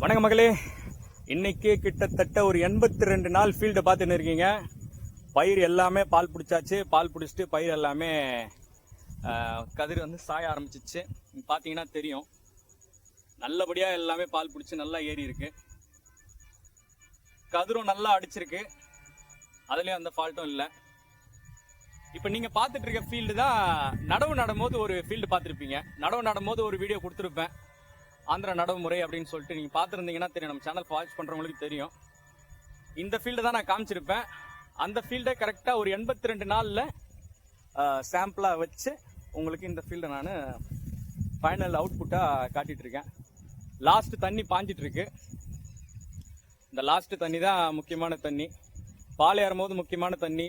வணக்கம் மகளே. இன்னைக்கு கிட்டத்தட்ட ஒரு எண்பத்தி ரெண்டு நாள் ஃபீல்டை பார்த்துன்னு இருக்கீங்க. பயிர் எல்லாமே பால் பிடிச்சாச்சு. பால் பிடிச்சிட்டு பயிர் எல்லாமே கதிர் வந்து சாய ஆரம்பிச்சிச்சு. பார்த்தீங்கன்னா தெரியும். நல்லபடியாக எல்லாமே பால் பிடிச்சி நல்லா ஏறி இருக்கு. கதிரும் நல்லா அடிச்சிருக்கு. அதுலேயும் அந்த ஃபால்ட்டும் இல்லை. இப்போ நீங்கள் பார்த்துட்டு இருக்க ஃபீல்டு தான் நடவு நடும்போது ஒரு ஃபீல்டு பார்த்துருப்பீங்க. நடவு நடும்போது ஒரு வீடியோ கொடுத்துருப்பேன். ஆந்திரா நடவு முறை அப்படின்னு சொல்லிட்டு நீங்கள் பார்த்துருந்தீங்கன்னா தெரியும். நம்ம சேனல் வாட்ச் பண்ணுறவங்களுக்கு தெரியும். இந்த ஃபீல்டு தான் நான் காமிச்சிருப்பேன். அந்த ஃபீல்டை கரெக்டாக ஒரு எண்பத்தி ரெண்டு நாளில் சாம்பிளாக வச்சு உங்களுக்கு இந்த ஃபீல்டை நான் ஃபைனல் அவுட்புட்டாக காட்டிகிட்ருக்கேன் இருக்கேன் தண்ணி பாஞ்சிட்ருக்கு இந்த லாஸ்ட்டு தண்ணி தான் முக்கியமான தண்ணி. பால் ஏறும் போது முக்கியமான தண்ணி.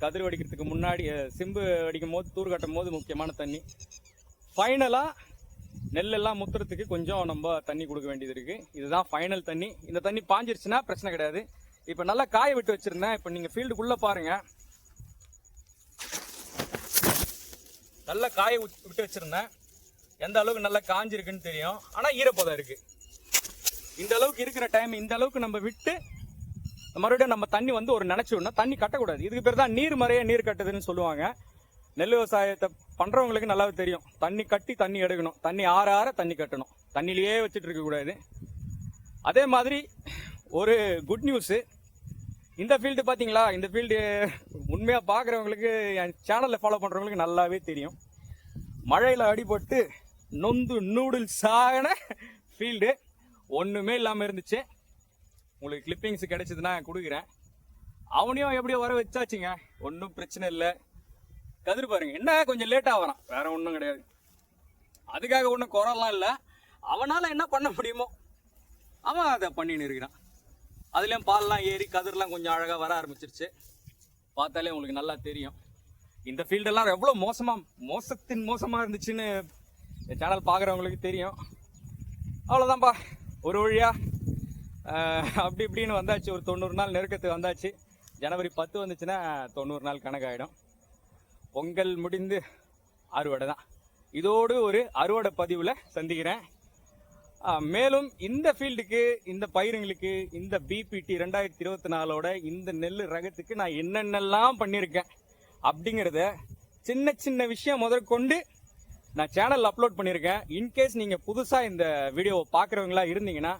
கதிர் வடிக்கிறதுக்கு முன்னாடி சிம்பு அடிக்கும் போது தூர் கட்டும் போது முக்கியமான தண்ணி. ஃபைனலாக நெல்லெல்லாம் முத்துறதுக்கு கொஞ்சம் நம்ம தண்ணி கொடுக்க வேண்டியது இருக்குது இதுதான் ஃபைனல் தண்ணி. இந்த தண்ணி பாஞ்சிருச்சுன்னா பிரச்சனை கிடையாது. இப்போ நல்லா காய விட்டு வச்சுருந்தேன். இப்போ நீங்கள் ஃபீல்டுக்குள்ளே பாருங்கள் நல்லா காய விட்டு விட்டு எந்த அளவுக்கு நல்லா காஞ்சிருக்குன்னு தெரியும். ஆனால் ஈரப்பதம் இருக்குது இந்த அளவுக்கு இருக்கிற டைம் இந்த அளவுக்கு நம்ம விட்டு மறுபடியும் நம்ம தண்ணி வந்து ஒரு நினச்சி விடணும். தண்ணி கட்டக்கூடாது. இதுக்கு பேர் தான் நீர் மறைய நீர் கட்டுதுன்னு சொல்லுவாங்க. நெல் விவசாயத்தை பண்றவங்களுக்கு நல்லாவே தெரியும். தண்ணி கட்டி தண்ணி எடுக்கணும். தண்ணி ஆற ஆற தண்ணி கட்டணும். தண்ணியிலேயே வச்சுட்டு இருக்க கூடாது. அதே மாதிரி ஒரு குட் நியூஸு இந்த ஃபீல்டு பார்த்தீங்களா இந்த ஃபீல்டு உண்மையாக பார்க்குறவங்களுக்கு என் சேனலில் ஃபாலோ பண்ணுறவங்களுக்கு நல்லாவே தெரியும். மழையில் அடிபட்டு நொந்து நூடுல்ஸ் ஆகின ஃபீல்டு ஒன்றுமே இல்லாமல் இருந்துச்சு. உங்களுக்கு கிளிப்பிங்ஸ் கிடைச்சதுன்னா கொடுக்குறேன். அவனையும் எப்படியோ வர வச்சாச்சுங்க. ஒன்றும் பிரச்சனை இல்லை. கதிர் பாருங்க. என்ன? கொஞ்சம் லேட்டாக வரான். வேற ஒன்றும் கிடையாது. அதுக்காக ஒன்றும் குறலாம் இல்லை. அவனால் என்ன பண்ண முடியுமோ அவன் அதை பண்ணின்னு இருக்கிறான். அதுலேயும் பால்லாம் ஏறி கதிர்லாம் கொஞ்சம் அழகாக வர ஆரம்பிச்சிருச்சு. பார்த்தாலே உங்களுக்கு நல்லா தெரியும். இந்த ஃபீல்டெல்லாம் எவ்வளோ மோசமாக மோசத்தின் மோசமாக இருந்துச்சுன்னு இந்த சேனல் பார்க்குறவங்களுக்கு தெரியும். அவ்வளோதான்ப்பா ஒரு வழியாக அப்படி இப்படின்னு வந்தாச்சு. ஒரு தொண்ணூறு நாள் நெருக்கத்துக்கு வந்தாச்சு. ஜனவரி பத்து வந்துச்சுன்னா தொண்ணூறு நாள் கணக்காயிடும். பொங்கல் முடிந்து அறுவடை தான். இதோடு ஒரு அறுவடை பதிவில் சந்திக்கிறேன். மேலும் இந்த ஃபீல்டுக்கு இந்த பயிருங்களுக்கு இந்த பிபிடி ரெண்டாயிரத்தி இருபத்தி நாலோட இந்த நெல் ரகத்துக்கு நான் என்னென்னலாம் பண்ணியிருக்கேன் அப்படிங்கிறத சின்ன சின்ன விஷயம் முதற்கொண்டு நான் சேனல் அப்லோட் பண்ணியிருக்கேன். இன்கேஸ் நீங்கள் புதுசாக இந்த வீடியோவை பார்க்குறவங்களா இருந்தீங்கன்னா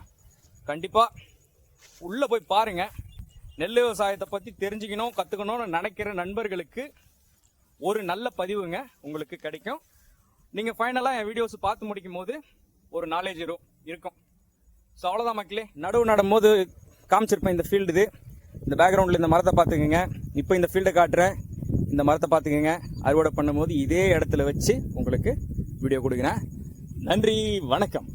கண்டிப்பாக உள்ளே போய் பாருங்கள் நெல் விவசாயத்தை பற்றி தெரிஞ்சுக்கணும் கற்றுக்கணும்னு நினைக்கிற நண்பர்களுக்கு ஒரு நல்ல பதிவுங்க உங்களுக்கு கிடைக்கும். நீங்கள் ஃபைனலாக என் வீடியோஸ் பார்த்து முடிக்கும் போது ஒரு நாலேஜ் இருக்கும். ஸோ அவ்வளோதான் மக்களே. நடுவு நடும்போது காமிச்சிருப்பேன் இந்த ஃபீல்டு இது. இந்த பேக்ரவுண்டில் இந்த மரத்தை பார்த்துக்குங்க. இப்போ இந்த ஃபீல்டை காட்டுறேன். இந்த மரத்தை பார்த்துக்குங்க. அறுவடை பண்ணும்போது இதே இடத்துல வச்சு உங்களுக்கு வீடியோ கொடுக்குறேன். நன்றி வணக்கம்.